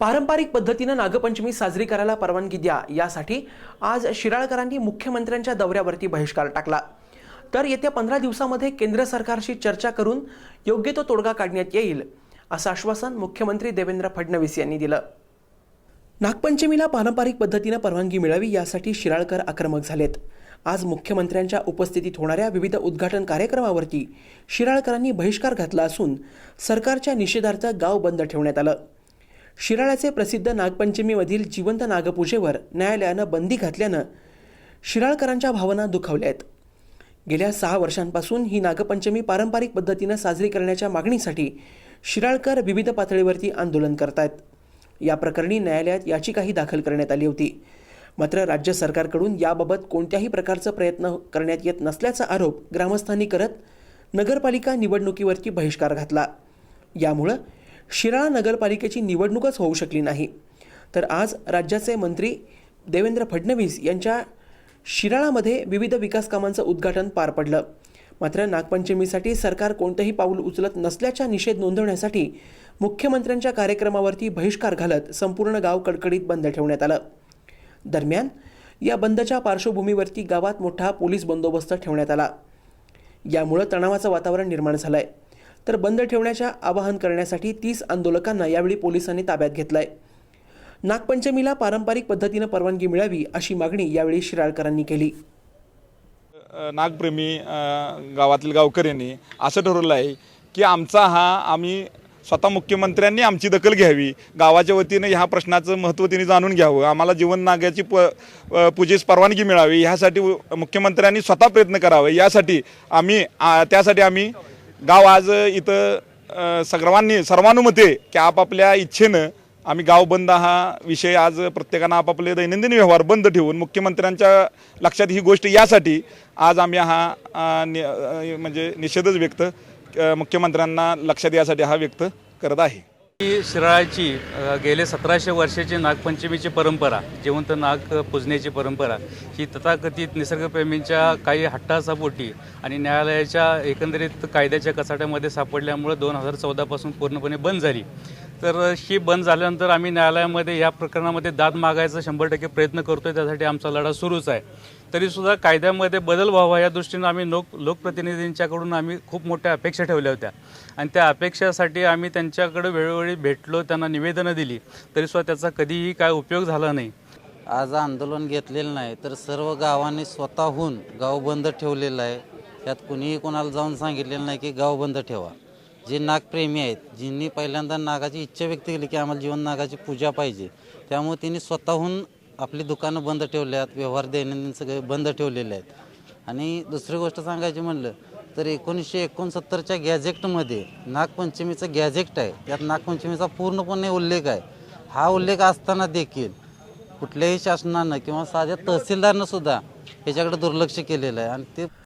पारंपरिक पद्धतीनं नागपंचमी साजरी करायला परवानगी द्या. यासाठी आज शिराळकरांनी मुख्यमंत्र्यांच्या दौऱ्यावरती बहिष्कार टाकला. तर येत्या पंधरा दिवसामध्ये केंद्र सरकारशी चर्चा करून योग्य तो तोडगा काढण्यात येईल असं आश्वासन मुख्यमंत्री देवेंद्र फडणवीस यांनी दिलं. नागपंचमीला पारंपरिक पद्धतीनं परवानगी मिळावी यासाठी शिराळकर आक्रमक झालेत. आज मुख्यमंत्र्यांच्या उपस्थितीत होणाऱ्या विविध उद्घाटन कार्यक्रमावरती शिराळकरांनी बहिष्कार घातला असून सरकारच्या निषेधार्थ गाव बंद ठेवण्यात आलं. शिराळ्याचे प्रसिद्ध नागपंचमीमधील जिवंत नागपूजेवर न्यायालयानं बंदी घातल्यानं शिराळकरांच्या भावना दुखावल्या आहेत. गेल्या सहा वर्षांपासून ही नागपंचमी पारंपरिक पद्धतीनं साजरी करण्याच्या मागणीसाठी शिराळकर विविध पातळीवरती आंदोलन करतायत. या प्रकरणी न्यायालयात याचिकाही दाखल करण्यात आली होती. मात्र राज्य सरकारकडून याबाबत कोणत्याही प्रकारचा प्रयत्न करण्यात येत नसल्याचा आरोप ग्रामस्थांनी करत नगरपालिका निवडणुकीवरती बहिष्कार घातला. यामुळं शिराळा नगरपालिकेची निवडणूकच होऊ शकली नाही. तर आज राज्याचे मंत्री देवेंद्र फडणवीस यांच्या शिराळामध्ये विविध विकास कामांचं उद्घाटन पार पडलं. मात्र नागपंचमीसाठी सरकार कोणतंही पाऊल उचलत नसल्याचा निषेध नोंदवण्यासाठी मुख्यमंत्र्यांच्या कार्यक्रमावरती बहिष्कार घालत संपूर्ण गाव कडकडीत बंद ठेवण्यात आलं. दरम्यान या बंदच्या पार्श्वभूमीवरती गावात मोठा पोलीस बंदोबस्त ठेवण्यात आला. यामुळं तणावाचं वातावरण निर्माण झालं आहे तर बंद ठेवण्याच्या आवाहन करण्यासाठी तीस आंदोलकांना यावेळी पोलिसांनी ताब्यात घेतलंय. नागपंचमीला पारंपरिक पद्धतीनं परवानगी मिळावी अशी मागणी यावेळी शिराळकरांनी केली. नागप्रेमी गावातील गावकऱ्यांनी असं ठरवलं आहे की आमचा हा आम्ही स्वतः मुख्यमंत्र्यांनी आमची दखल घ्यावी. गावाच्या वतीनं ह्या प्रश्नाचं महत्त्व तिने जाणून घ्यावं. आम्हाला जीवन नाग्याची प पूजेस परवानगी मिळावी. ह्यासाठी मुख्यमंत्र्यांनी स्वतः प्रयत्न करावे. यासाठी आम्ही त्यासाठी आम्ही गाव आज इथं सर्वांनी सर्वानुमते की आपापल्या इच्छेनं आम्ही गाव बंद हा विषय आज प्रत्येकानं आपापले दैनंदिन व्यवहार बंद ठेवून मुख्यमंत्र्यांच्या लक्षात ही गोष्ट यासाठी आज आम्ही हा नि- म्हणजे निषेधच व्यक्त मुख्यमंत्र्यांना लक्षात यासाठी हा व्यक्त करत आहे. ही शिराळाची गेले सतराशे वर्षाची नागपंचमीची परंपरा जिवंत नाग पूजण्याची परंपरा ही तथाकथित निसर्गप्रेमींच्या काही हट्टासापोटी आणि न्यायालयाच्या एकंदरीत कायद्याच्या कचाट्यामध्ये सापडल्यामुळे दोन हजार चौदापासून पूर्णपणे बंद झाली. तर ही बंद झाल्यानंतर आम्ही न्यायालयामध्ये या प्रकरणामध्ये दाद मागायचा शंभर टक्के प्रयत्न करतोय. त्यासाठी आमचा लढा सुरूच आहे. तरीसुद्धा कायद्यामध्ये बदल व्हावा या दृष्टीनं आम्ही लोक लोकप्रतिनिधींच्याकडून आम्ही खूप मोठ्या अपेक्षा ठेवल्या होत्या. आणि त्या अपेक्षासाठी आम्ही त्यांच्याकडे वेळोवेळी भेटलो त्यांना निवेदनं दिली. तरीसुद्धा त्याचा कधीही काय उपयोग झाला नाही. आज आंदोलन घेतलेलं नाही तर सर्व गावांनी स्वतःहून गाव बंद ठेवलेलं आहे. त्यात कुणीही कोणाला जाऊन सांगितलेलं नाही की गाव बंद ठेवा. जे नागप्रेमी आहेत ज्यांनी पहिल्यांदा नागाची इच्छा व्यक्त केली की आम्हाला जीवन नागाची पूजा पाहिजे त्यामुळे त्यांनी स्वतःहून आपली दुकानं बंद ठेवल्यात व्यवहार दैनंदिन सगळे बंद ठेवलेले आहेत. आणि दुसरी गोष्ट सांगायची म्हणलं तर एकोणीसशे एकोणसत्तरच्या गॅझेक्टमध्ये नागपंचमीचं गॅझेक्ट आहे. त्यात नागपंचमीचा पूर्णपणे उल्लेख आहे. हा उल्लेख असताना देखील कुठल्याही शासनानं किंवा साध्या तहसीलदारनं सुद्धा ह्याच्याकडे दुर्लक्ष केलेलं आहे. आणि ते